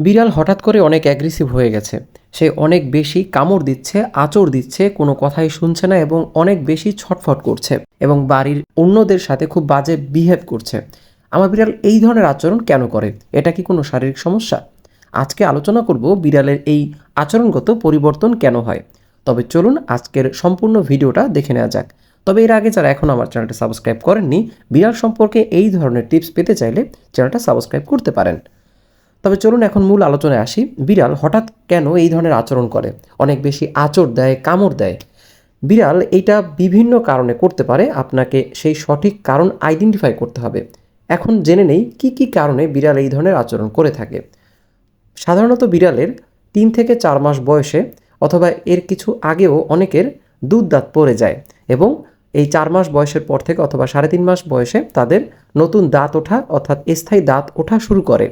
বিড়াল হঠাৎ করে অনেক অ্যাগ্রেসিভ হয়ে গেছে। সে অনেক বেশি কামড় দিচ্ছে আচর দিচ্ছে, কোনো কথাই শুনছে না এবং অনেক বেশি ছটফট করছে এবং বাড়ির অন্যদের সাথে খুব বাজে বিহেভ করছে। আমার বিড়াল এই ধরনের আচরণ কেন করে? এটা কি কোনো শারীরিক সমস্যা? আজকে আলোচনা করব বিড়ালের এই আচরণগত পরিবর্তন কেন হয়। তবে চলুন আজকের সম্পূর্ণ ভিডিওটা দেখে নেওয়া যাক। তবে এর আগে যারা এখন আমার চ্যানেলটা সাবস্ক্রাইব করেননি, বিড়াল সম্পর্কে এই ধরনের টিপস পেতে চাইলে চ্যানেলটা সাবস্ক্রাইব করতে পারেন। তবে চলুন এখন মূল আলোচনায় আসি। বিড়াল হঠাৎ কেন এই ধরনের আচরণ করে? অনেক বেশি আচর দেয়, কামড় দেয়। বিড়াল এইটা বিভিন্ন কারণে করতে পারে, আপনাকে সেই সঠিক কারণ আইডেন্টিফাই করতে হবে। এখন জেনে নেই কি কি কারণে বিড়াল এই ধরনের আচরণ করে থাকে। সাধারণত বিড়ালের তিন থেকে চার মাস বয়সে অথবা এর কিছু আগেও অনেকের দুধ দাঁত পড়ে যায় এবং এই চার মাস বয়সের পর থেকে অথবা সাড়ে তিন মাস বয়সে তাদের নতুন দাঁত ওঠা অর্থাৎ স্থায়ী দাঁত ওঠা শুরু করে।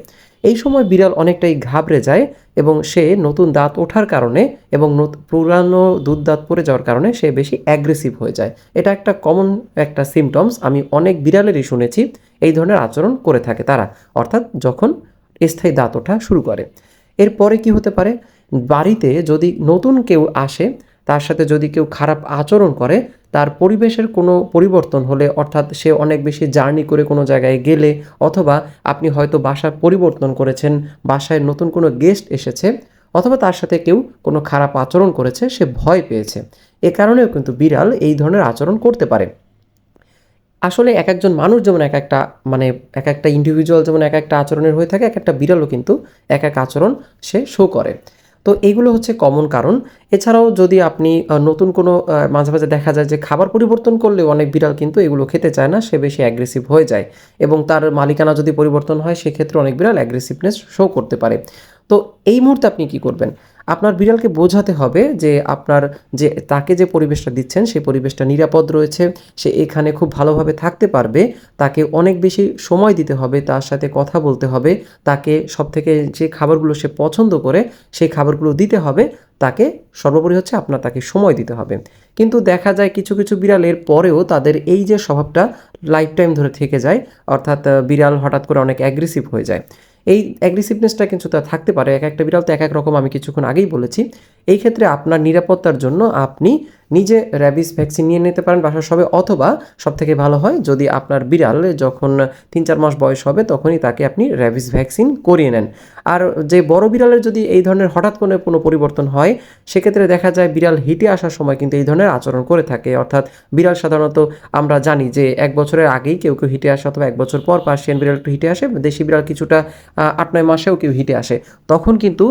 এই সময় বিড়াল অনেকটাই ঘাবড়ে যায় এবং সে নতুন দাঁত ওঠার কারণে এবং পুরানো দুধ দাঁত পড়ে যাওয়ার কারণে সে বেশি অ্যাগ্রেসিভ হয়ে যায়। এটা একটা কমন একটা সিমটমস আমি অনেক বিড়ালেরই শুনেছি এই ধরনের আচরণ করে থাকে তারা। অর্থাৎ যখন স্থায়ী দাঁত ওঠা শুরু করে। এরপরে কি হতে পারে? বাড়িতে যদি নতুন কেউ আসে, তার সাথে যদি কেউ খারাপ আচরণ করে তার পরিবেশের কোনো পরিবর্তন হলে অর্থাৎ সে অনেক বেশি জার্নি করে কোনো জায়গায় গেলে অথবা আপনি হয়তো বাসা পরিবর্তন করেছেন, বাসায় নতুন কোনো গেস্ট এসেছে অথবা তার সাথে কেউ কোনো খারাপ আচরণ করেছে, সে ভয় পেয়েছে। এ কারণেও কিন্তু বিড়াল এই ধরনের আচরণ করতে পারে। আসলে এক একজন মানুষ যেমন এক একটা মানে এক একটা ইন্ডিভিজুয়াল যেমন এক একটা আচরণের হয়ে থাকে, এক একটা বিড়ালও কিন্তু এক এক আচরণ সে শো করে। তো এগুলো হচ্ছে কমন কারণ। এছাড়াও যদি আপনি নতুন কোনো মাঝে মাঝে দেখা যায় যে খাবার পরিবর্তন করলে অনেক বিড়াল কিন্তু এগুলো খেতে চায় না, সে বেশি অ্যাগ্রেসিভ হয়ে যায়। এবং তার মালিকানা যদি পরিবর্তন হয়, সেক্ষেত্রে অনেক বিড়াল অ্যাগ্রেসিভনেস শো করতে পারে। তো এই মুহূর্তে আপনি কি করবেন? আপনার বিড়ালকে বোঝাতে হবে যে আপনার যে, তাকে যে পরিবেশটা দিচ্ছেন, সেই পরিবেশটা নিরাপদ রয়েছে, সে এখানে খুব ভালোভাবে থাকতে পারবে, তাকে অনেক বেশি সময় দিতে হবে, তার সাথে কথা বলতে হবে, তাকে সব থেকে যে খাবারগুলো সে পছন্দ করে, সেই খাবারগুলো দিতে হবে, তাকে সর্বোপরি হচ্ছে আপনার তাকে সময় দিতে হবে। কিন্তু দেখা যায় কিছু কিছু বিড়ালের পরেও তাদের এই যে স্বভাবটা লাইফ টাইম ধরে থেকে যায়, অর্থাৎ বিড়াল হঠাৎ করে অনেক অ্যাগ্রেসিভ হয়ে যায়। এই অ্যাগ্রেসিভনেসটা কিন্তু তার থাকতে পারে। এক একটা বিড়াল তো এক এক রকম আমি কিছুক্ষণ আগেই বলেছি। এই ক্ষেত্রে আপনার নিরাপত্তার জন্য আপনি নিজে র্যাবিস ভ্যাকসিন নিয়ে নিতে পারেন বাসার সবে, অথবা সব থেকে ভালো হয় যদি আপনার বিড়াল যখন তিন চার মাস বয়স হবে, তখনই তাকে আপনি র্যাবিস ভ্যাকসিন করিয়ে নেন। আর যে বড় বিড়ালের যদি এই ধরনের হঠাৎ কোনো কোনো পরিবর্তন হয়, সেক্ষেত্রে দেখা যায় বিড়াল হিটে আসার সময় কিন্তু এই ধরনের আচরণ করে থাকে। অর্থাৎ বিড়াল সাধারণত আমরা জানি যে এক বছরের আগেই কেউ কেউ হিটে আসে অথবা এক বছর পর পার্সিয়ান বিড়াল একটু হিটে আসে, দেশি বিড়াল কিছুটা আট, নয় মাসেও কেউ হিটে আসে। তখন কিন্তু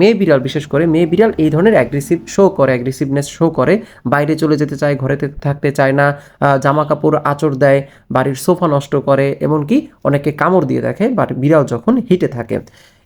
মেয়ে বিড়াল, বিশেষ করে মেয়ে বিড়াল এই ধরনের অ্যাগ্রেসিভ শো করে অ্যাগ্রেসিভনেস শো করে। বাইরে চলে যেতে চায় ঘরেতে থাকতে চায় না জামা কাপড় আঁচড় দেয়, বাড়ির সোফা নষ্ট করে, এমনকি অনেকে কামড় দিয়ে দেখে বাট বিড়াল যখন হিটে থাকে।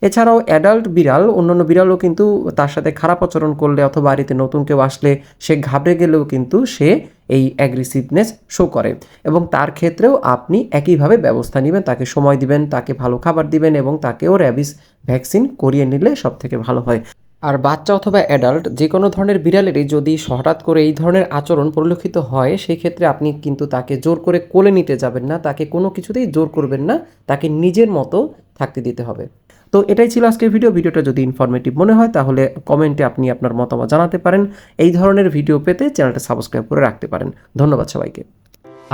এছাড়াও অ্যাডাল্ট বিড়াল, অন্যান্য বিড়ালও কিন্তু তার সাথে খারাপ আচরণ করলে অথবা বাড়িতে নতুন কেউ আসলে সে ঘাবড়ে গেলেও কিন্তু সে এই অ্যাগ্রেসিভনেস শো করে। এবং তার ক্ষেত্রেও আপনি একইভাবে ব্যবস্থা নেবেন, তাকে সময় দিবেন, তাকে ভালো খাবার দিবেন এবং তাকেও র্যাবিস ভ্যাকসিন করিয়ে নিলে সব থেকে ভালো হয়। আর বাচ্চা অথবা অ্যাডাল্ট যে কোনো ধরনের বিড়ালেরই যদি হঠাৎ করে এই ধরনের আচরণ পরিলক্ষিত হয় সেই ক্ষেত্রে আপনি কিন্তু তাকে জোর করে কোলে নিতে যাবেন না, তাকে কোনো কিছুতেই জোর করবেন না, তাকে নিজের মতো থাকতে দিতে হবে। তো এটাই ছিল আজকের ভিডিও ভিডিওটা যদি ইনফরমেটিভ মনে হয়, তাহলে কমেন্টে আপনি আপনার মতামত জানাতে পারেন। এই ধরনের ভিডিও পেতে চ্যানেলটা সাবস্ক্রাইব করে রাখতে পারেন। ধন্যবাদ সবাইকে।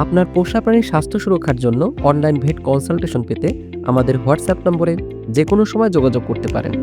আপনার পোষা প্রাণীর স্বাস্থ্য সুরক্ষার জন্য অনলাইন ভেট কনসালটেশন পেতে আমাদের হোয়াটসঅ্যাপ নম্বরে যে কোনো সময় যোগাযোগ করতে পারেন।